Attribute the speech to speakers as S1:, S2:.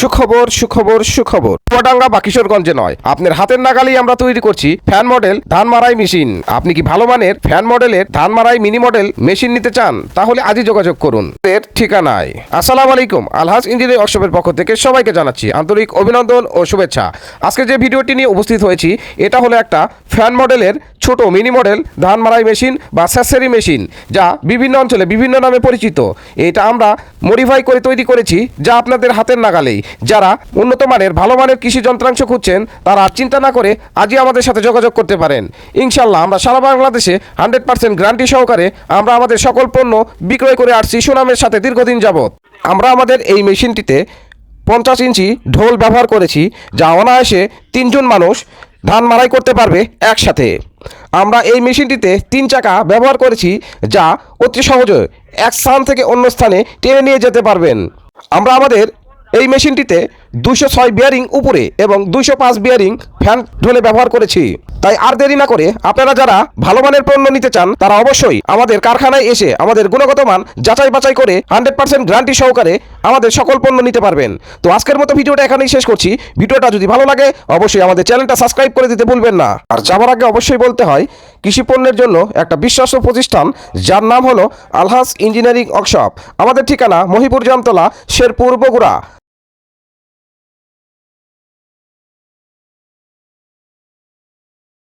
S1: সুখবর সুখবর সুখবর। চুয়াডাঙ্গা বা কিশোরগঞ্জে নয়। আপনার হাতের নাগালেই আমরা তৈরি করছি ফ্যান মডেল ধান মারাই মেশিন। আপনি কি ভালো মানের ফ্যান মডেলের ধান মারাই মিনি মডেল মেশিন নিতে চান? তাহলে আজই যোগাযোগ করুন। এর ঠিকানায়। আসসালামু আলাইকুম, আলহাজ ইঞ্জিনিয়ার ওয়ার্কশপের পক্ষ থেকে সবাইকে জানাচ্ছি আন্তরিক অভিনন্দন ও শুভেচ্ছা। আজকে যে ভিডিওটি নিয়ে উপস্থিত হয়েছি, এটা হলো একটা ফ্যান মডেলের ছোট মিনি মডেল ধান মারাই মেশিন বা স্যাসেরি মেশিন, যা বিভিন্ন অঞ্চলে বিভিন্ন নামে পরিচিত। এটা আমরা মডিফাই করে তৈরি করেছি, যা আপনাদের হাতের নাগালেই। যারা উন্নত মানের, ভালো মানের কৃষি যন্ত্রাংশ খুঁজছেন, তারা আর চিন্তা না করে আজই আমাদের সাথে যোগাযোগ করতে পারেন। ইনশাল্লাহ আমরা সারা বাংলাদেশে হান্ড্রেড পার্সেন্ট গ্যারান্টি সহকারে আমরা আমাদের সকল পণ্য বিক্রয় করে আসছি সুনামের সাথে দীর্ঘদিন যাবৎ। আমরা আমাদের এই মেশিনটিতে পঞ্চাশ ইঞ্চি ঢোল ব্যবহার করেছি, যা অনায়াসে তিনজন মানুষ ধান মারাই করতে পারবে একসাথে। আমরা এই মেশিনটিতে তিন চাকা ব্যবহার করেছি, যা অতি সহজে এক স্থান থেকে অন্য স্থানে টেনে নিয়ে যেতে পারবেন। আমরা আমাদের এই মেশিনটিতে দুশো ছয় বিয়ারিং উপরে এবং দুশো পাঁচ বিয়ারিং ফ্যান ঢোলে ব্যবহার করেছি। তাই আর দেরি না করে আপনারা যারা ভালো মানের পণ্য নিতে চান, তারা অবশ্যই আমাদের কারখানায় এসে আমাদের গুণগত মান যাচাই বাছাই করে হান্ড্রেড পার্সেন্ট গ্যারান্টি সহকারে আমাদের সকল পণ্য নিতে পারবেন। তো আজকের মতো ভিডিওটা এখানেই শেষ করছি। ভিডিওটা যদি ভালো লাগে, অবশ্যই আমাদের চ্যানেলটা সাবস্ক্রাইব করে দিতে ভুলবেন না। আর যাওয়ার আগে অবশ্যই বলতে হয়, কৃষি পণ্যের জন্য একটা বিশ্বাস্য প্রতিষ্ঠান, যার নাম হলো আলহাস ইঞ্জিনিয়ারিং ওয়ার্কশপ। আমাদের ঠিকানা মহিপুর জামতলা, শেরপুর বগুড়া।